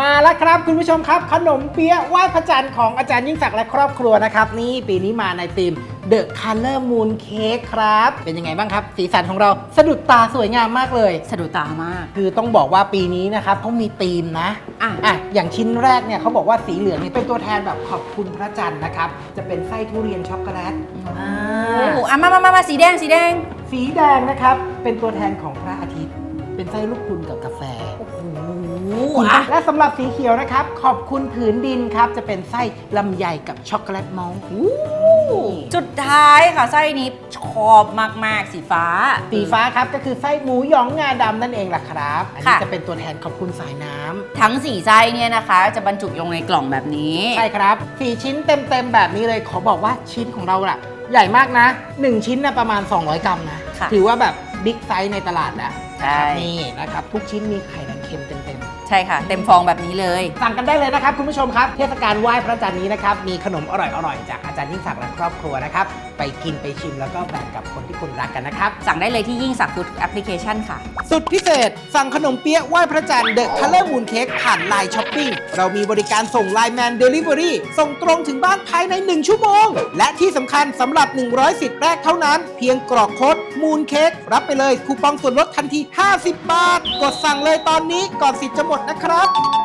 มาแล้วครับคุณผู้ชมครับ ขนมเปี๊ยะไหว้พระจันทร์ของอาจารย์ยิ่งศักดิ์และครอบครัวนะครับ นี่ปีนี้มาในธีม The Color Moon Cake ครับ เป็นยังไงบ้างครับ สีสันของเราสะดุดตาสวยงามมากเลย สะดุดตามาก คือต้องบอกว่าปีนี้นะครับเขามีธีมนะอะอะอย่างชิ้นแรกเนี่ยเขาบอกว่าสีเหลืองเนี่ยเป็นตัวแทนแบบขอบคุณพระจันทร์นะครับจะเป็นไส้ทุเรียนช็อกโกแลตอ่โอ้าโหอะมามามามาสีแดงสีแดง สีแดงนะครับเป็นตัวแทนของพระอาทิตย์ เป็นไส้ลูกคุณกับกาแฟโอ้โหคุณ อะและสำหรับสีเขียวนะครับ ขอบคุณผืนดินครับ จะเป็นไส้ลำไยกับช็อกโกแลตมอลต์จุดท้ายค่ะไส้นี้ชอบมาก ๆ สีฟ้า สีฟ้าครับก็คือไส้หมูหยองงาดำนั่นเองล่ะครับ อันนี้ค่ะ จะเป็นตัวแทนขอบคุณสายน้ำ ทั้งสี่ไส้เนี่ยนะคะ จะบรรจุลงในกล่องแบบนี้ ใช่ครับสี่ชิ้นเต็มๆแบบนี้เลย ขอบอกว่าชิ้นของเราล่ะใหญ่มากนะ1ชิ้นนะประมาณ 200 กรัมนะ ค่ะถือว่าแบบบิ๊กไซส์ในตลาดนะใช่ นี่นะครับ ทุกชิ้นมีไข่แดงเค็มเต็มๆใช่ค่ะ เต็มฟองแบบนี้เลยสั่งกันได้เลยนะครับคุณผู้ชมครับ เทศกาลไหว้พระจันทร์นี้นะครับ มีขนมอร่อยๆ จากอาจารย์ยิ่งศักดิ์และครอบครัวนะครับ ไปกินไปชิมแล้วก็แบ่งกับคนที่คุณรักกันนะครับ สั่งได้เลยที่ยิ่งสักฟุตแอปพลิเคชันค่ะ สุดพิเศษ สั่งขนมเปี๊ยะไหว้พระจันทร์เดอะคัลเลอร์มูนเค้กผ่านไลน์ช้อปปิ้งเรามีบริการส่งไลน์แมนเดลิเวอรี่ส่งตรงถึงบ้านภายใน 1 ชั่วโมง และที่สำคัญสำหรับ 100สิทธิ์แรกเท่านั้น เพียงกรอกโค้ดมูนเค้กรับไปเลยคูปองส่วนลดทันที 50 บาท กดสั่งเลยตอนนี้ก่อนสิทธิ์จะหมดนะครับ